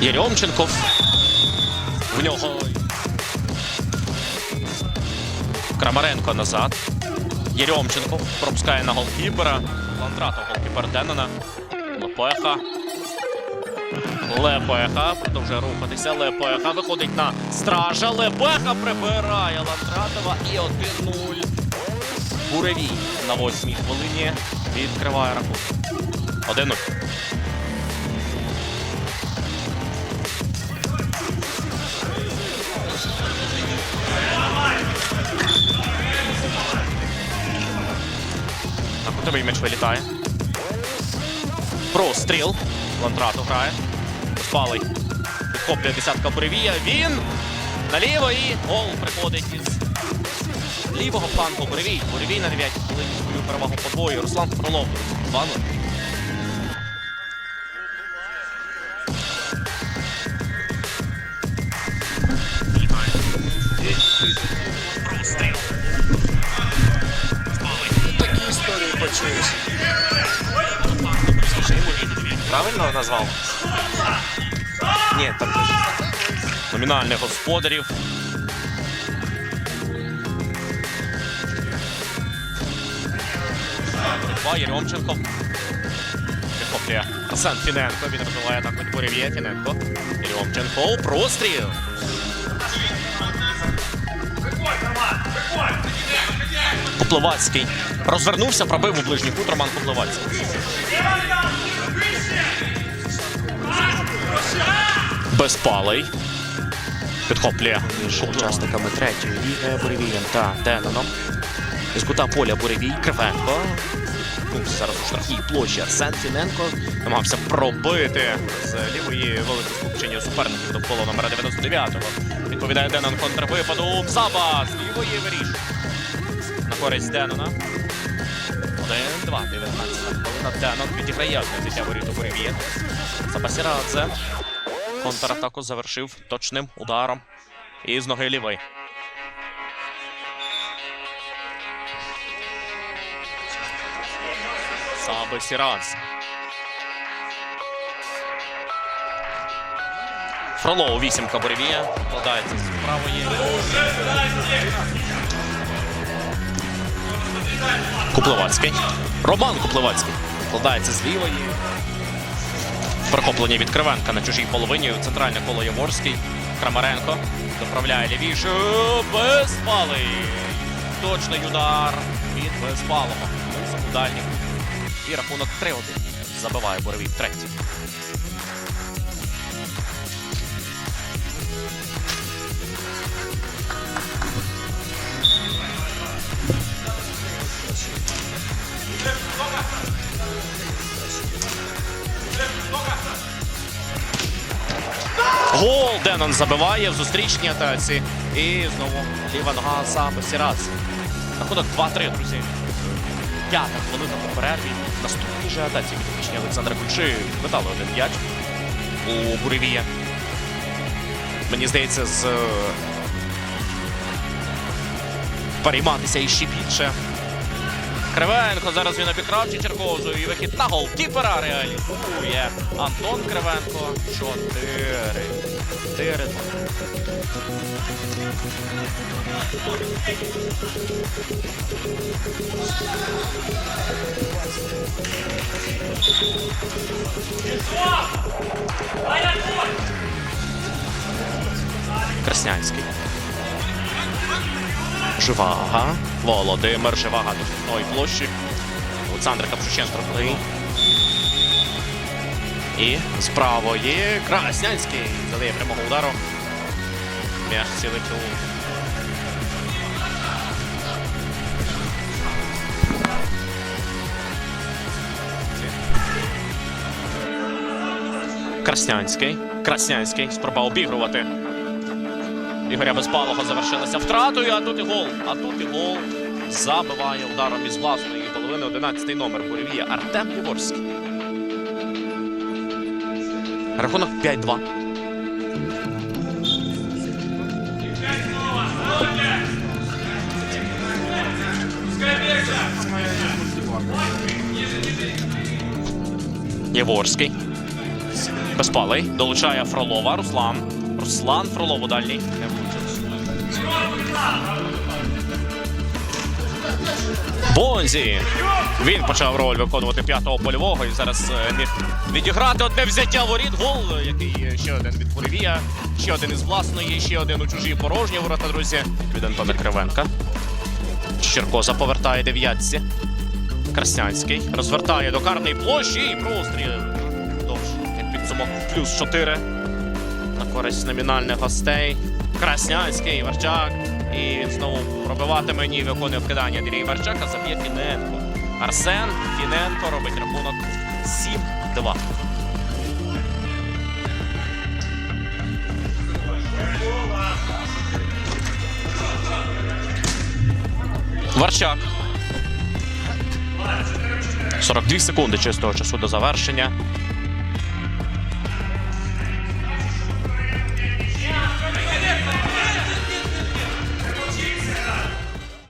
Єрьомченков. В нього. Крамаренко назад. Єрьомченко пропускає на голкіпера. Лантратов голкіпер Деннена. Лепеха. Лепеха продовжує рухатися. Лепеха виходить на стража. Лепеха прибирає Лантратова і 1-0. Буревій на восьмій хвилині відкриває рахунок. 1-0. Кутовий м'яч вилітає. Простріл. Лантрату грає. Спалий. Підхоплює десятка Буревія. Він наліво і гол приходить із лівого флангу Буревій. Буревій на 9 хвилин свою перевагу подвоює. Руслан Фролов. 2-0. Правильно назвав? Ні, теж. Номінальних господарів. Два Єрьомченко. Підхоплює Арсен Фіненко. Він розвиває так від Бурев'є. Фіненко. Єрьомченко. Простріл. Купловацький. Розвернувся, пробив у ближній кут Роман Купловацький. Безпалий. Підхоплює. Учасниками третьої ліги Буревієм та Деноном. З кута поля Буревій Кривенко. Зараз у штрафній площі Арсен Фіненко намагався пробити з лівої велике скупчення суперників довкола номера 99-го. Відповідає Денон контрвипаду. Заба з лівої виріш. На користь Денона. 1-2. 19 хвилина. Денон підіграє одне життя воріт у Буревія. Сабасірадзе. Контратаку завершив точним ударом. І з ноги лівої. Саби Сіранс. Фролов вісімка Буревія. Вкладається з правої. Куплевацький. Роман Куплевацький. Вкладається з лівої. Перехоплення від Кривенка на чужій половині. Центральне коло Яворський. Крамаренко. Доправляє лівіше. Безпалий. Точний удар від Безпалого. У дальніх. І рахунок 3-1. Забиває Боровій третій. Денон забиває в зустрічній атаці. І знову ліва нога саме Сірац. Рахунок 2-3, друзі. П'ята хвилина по перерві. Наступній же атаці від пічні Олександра Кульчи метали 1-5 у Буревія. Мені здається, з е, перейматися іще більше. Кривенко зараз він обікрав Чичерков і вихід на гол. Кіпера реалізує Антон Кривенко. 4. Тирит. Краснянський. Живага. Володимир Живага на штрафної площі. Олександр Капшученко. І з правої Краснянський задає прямого удару. М'яч цілить у Краснянський. Краснянський спроба обігрувати. Ігоря Безпалого завершилася втратою, а тут і гол. А тут і гол забиває ударом із власної половини 11-й номер Буревія Артем Єворський. Рахунок 5-2. Єворський. Безпалий. Долучає Фролова. Руслан. Руслан Фролов у дальній. Бонзі. Він почав роль виконувати п'ятого польового і зараз е, міг відіграти одне взяття воріт. Гол, е, який е, ще один від Буревія, ще один із власної, ще один у чужій порожні ворота, друзі. Від Антона Кривенка. Щеркоза повертає дев'ятці. Краснянський розвертає до карної площі і простріл. Як підсумок. Плюс 4 на користь номінальних гостей. Краснянський, Варчак. І він знову пробиватиме ні, виконує вкидання Андрій Варчака, заб'є Фіненко. Арсен Фіненко робить рахунок 7-2. Варчак. 42 секунди чистого часу до завершення.